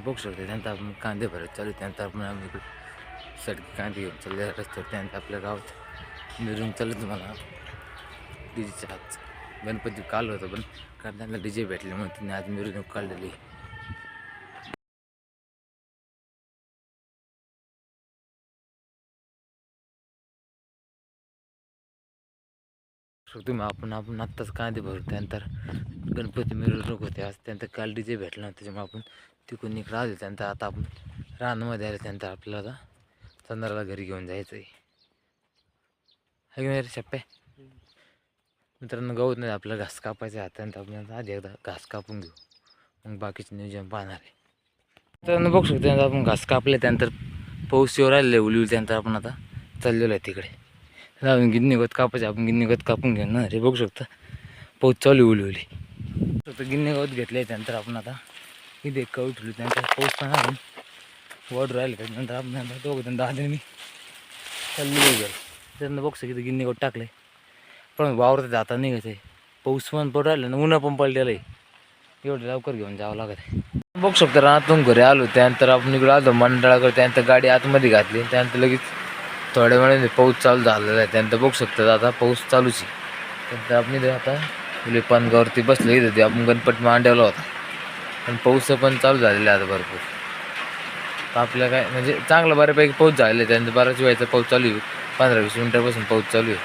बघू शकतो. त्यानंतर आपण कांदे भरत चालू त्यानंतर आपण आम्ही इकडे सडकी कांदे घेऊन चालले रस्त्यावर त्यानंतर आपल्या गावात मिरून चालू तुम्हाला डीजेच्या हात गणपती काल होतं पण कारण त्यांना डीजे भेटले म्हणून त्यांनी आज मिरवणूक काढलेली तुम्ही आपण आपण आत्ताच कांदे भरू त्यानंतर गणपती मिरवणूक होते आज त्यानंतर काल डीजे भेटला नव्हता त्याच्यामुळे आपण तिकडून इकडं राहिले त्यानंतर आता आपण रानामध्ये आले त्यानंतर आपल्याला चंद्राला घरी घेऊन जायचं आहे है की नाही रे शप्पे? मित्रांनो गवत नाही आपलं घास कापायचा आहे. त्यानंतर आपण आधी एकदा घास कापून घेऊ. मग बाकीचे नियोजन पाहणार आहे. मित्रांनो बघू शकतो त्यानंतर आपण घास कापले त्यानंतर पाऊस येऊ राहिले उली त्यानंतर आपण आता चाललेलो आहे तिकडे. लावून गिन्नी गवत कापायचे. आपण गिन्नी गवत कापून घेऊ ना रे बघू शकता. पाऊस चालू उलवली. उली फक्त गिन्नी गवत घेतले त्यानंतर आपण आता इथे कवी ठेवली. त्यानंतर पाऊस पण आपण वॉर्ड राहिले त्यानंतर आपण आता दोघं त्यांना दहा मी चालली गेलो त्यानंतर बघू शकतो गिन्नी गवत टाकले पण वावरत जाता निघायचं आहे पाऊस पण पड राहिलं ना उन्हा पण पडलेलं आहे एवढं लवकर घेऊन जावं लागत आहे बघू शकतो रानातून घरी आलो. त्यानंतर आपण इकडं आलो. मंडळाकडे त्यानंतर गाडी आतमध्ये घातली. त्यानंतर लगेच थोड्या वेळाने पाऊस चालू झालेला आहे. त्यानंतर बघू शकतात आता पाऊस चालूच आहे. त्यानंतर आपण इथे आता फुले पानगावरती बसले इथे ते आपण गणपती मांडवला होता. पण पाऊस पण चालू झालेला आहे आता भरपूर. आपल्या काय म्हणजे चांगला बऱ्यापैकी पाऊस झालेला आहे. त्यानंतर बऱ्याच वेळाचा पाऊस चालू आहे. पंधरा वीस मिनिटापासून पाऊस चालू आहे.